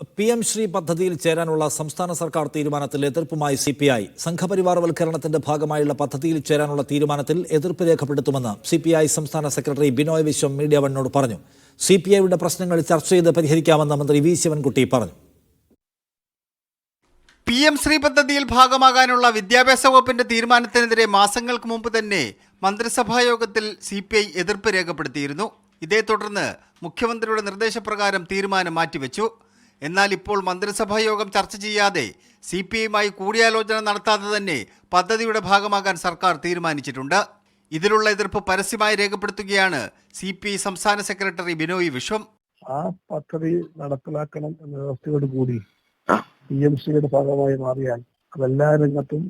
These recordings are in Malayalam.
പി എം ശ്രീ പദ്ധതിയിൽ ചേരാനുള്ള സംസ്ഥാന സർക്കാർ തീരുമാനത്തിൽ എതിർപ്പുമായി സി പി ഐ. സംഘപരിവാർവൽക്കരണത്തിന്റെ ഭാഗമായുള്ള പദ്ധതിയിൽ ചേരാനുള്ള തീരുമാനത്തിൽ എതിർപ്പ് രേഖപ്പെടുത്തുമെന്ന് സി പി ഐ സംസ്ഥാന സെക്രട്ടറി ബിനോയ് വിശ്വം മീഡിയ വണ്ണോട് പറഞ്ഞു. സി പി ഐയുടെ പ്രശ്നങ്ങൾ ചർച്ച ചെയ്ത് പരിഹരിക്കാമെന്ന് മന്ത്രി വി ശിവൻകുട്ടി പറഞ്ഞു. പി എം ശ്രീ പദ്ധതിയിൽ ഭാഗമാകാനുള്ള വിദ്യാഭ്യാസ വകുപ്പിന്റെ തീരുമാനത്തിനെതിരെ മാസങ്ങൾക്ക് മുമ്പ് തന്നെ മന്ത്രിസഭാ യോഗത്തിൽ സി പി ഐ എതിർപ്പ് രേഖപ്പെടുത്തിയിരുന്നു. ഇതേ തുടർന്ന് മുഖ്യമന്ത്രിയുടെ നിർദ്ദേശപ്രകാരം തീരുമാനം മാറ്റിവെച്ചു. എന്നാൽ ഇപ്പോൾ മന്ത്രിസഭാ യോഗം ചർച്ച ചെയ്യാതെ സി പി ഐയുമായി കൂടിയാലോചന നടത്താതെ തന്നെ പദ്ധതിയുടെ ഭാഗമാകാൻ സർക്കാർ തീരുമാനിച്ചിട്ടുണ്ട്. ഇതിലുള്ള എതിർപ്പ് പരസ്യമായി രേഖപ്പെടുത്തുകയാണ് സി പി ഐ സംസ്ഥാന സെക്രട്ടറി ബിനോയ് വിശ്വം. ആ പദ്ധതി നടപ്പിലാക്കണം എന്ന വ്യവസ്ഥയോട് കൂടി പി എം സിയുടെ ഭാഗമായി മാറിയാൽ അതെല്ലാ രംഗത്തും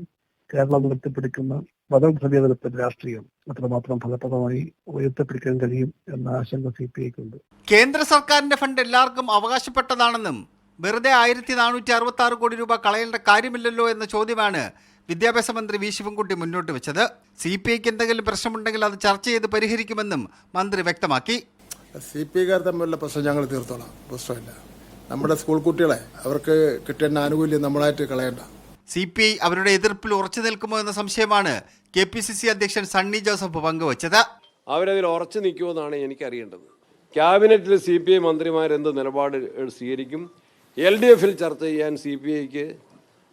കേരളം ഉയർത്തിപ്പിടിക്കുന്ന മതഭദ്രതയുടെ രാഷ്ട്രീയം അത്രമാത്രം ഫലപ്രദമായി ഉയർത്തിപ്പിടിക്കാൻ കഴിയും എന്ന ആശങ്ക സി പി ഐക്കുണ്ട് കേന്ദ്ര സർക്കാരിന്റെ ഫണ്ട് എല്ലാവർക്കും അവകാശപ്പെട്ടതാണെന്നും വെറുതെ ആയിരത്തി നാനൂറ്റി അറുപത്തി ആറ് കോടി രൂപ കളയേണ്ട കാര്യമില്ലല്ലോ എന്ന ചോദ്യമാണ് വിദ്യാഭ്യാസ മന്ത്രി വി ശിവൻകുട്ടി മുന്നോട്ട് വെച്ചത്. സി പി ഐക്ക് എന്തെങ്കിലും പ്രശ്നമുണ്ടെങ്കിൽ അത് ചർച്ച ചെയ്ത് പരിഹരിക്കുമെന്നും മന്ത്രി വ്യക്തമാക്കി. സി പി ഐക്കാർ തമ്മിലുള്ള പ്രശ്നം ഞങ്ങൾ തീർത്തോളാം പ്രശ്നമില്ല. നമ്മുടെ സ്കൂൾ കുട്ടികളെ അവർക്ക് കിട്ടേണ്ട ആനുകൂല്യം നമ്മളായിട്ട് കളയണ്ട. സി പി ഐ അവരുടെ എതിർപ്പിൽ ഉറച്ചു നിൽക്കുമോ എന്ന സംശയമാണ് കെ പി സി സി അധ്യക്ഷൻ സണ്ണി ജോസഫ് പങ്കുവച്ചത്. അവരതിൽ ഉറച്ചു നിൽക്കുമെന്നാണ് എനിക്കറിയേണ്ടത്. ക്യാബിനറ്റിൽ സി പി ഐ മന്ത്രിമാരെന്ത് നിലപാട് സ്വീകരിക്കും? എൽ ഡി എഫിൽ ചർച്ച ചെയ്യാൻ സി പി ഐക്ക്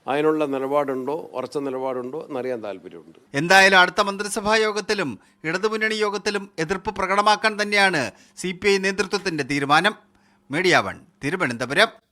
അതിനുള്ള നിലപാടുണ്ടോ? ഉറച്ച നിലപാടുണ്ടോ? എന്നറിയാൻ താല്പര്യമുണ്ട്. എന്തായാലും അടുത്ത മന്ത്രിസഭാ യോഗത്തിലും ഇടതുമുന്നണി യോഗത്തിലും എതിർപ്പ് പ്രകടമാക്കാൻ തന്നെയാണ് സി പി ഐ നേതൃത്വത്തിന്റെ തീരുമാനം. Media one Thiruvananthapuram.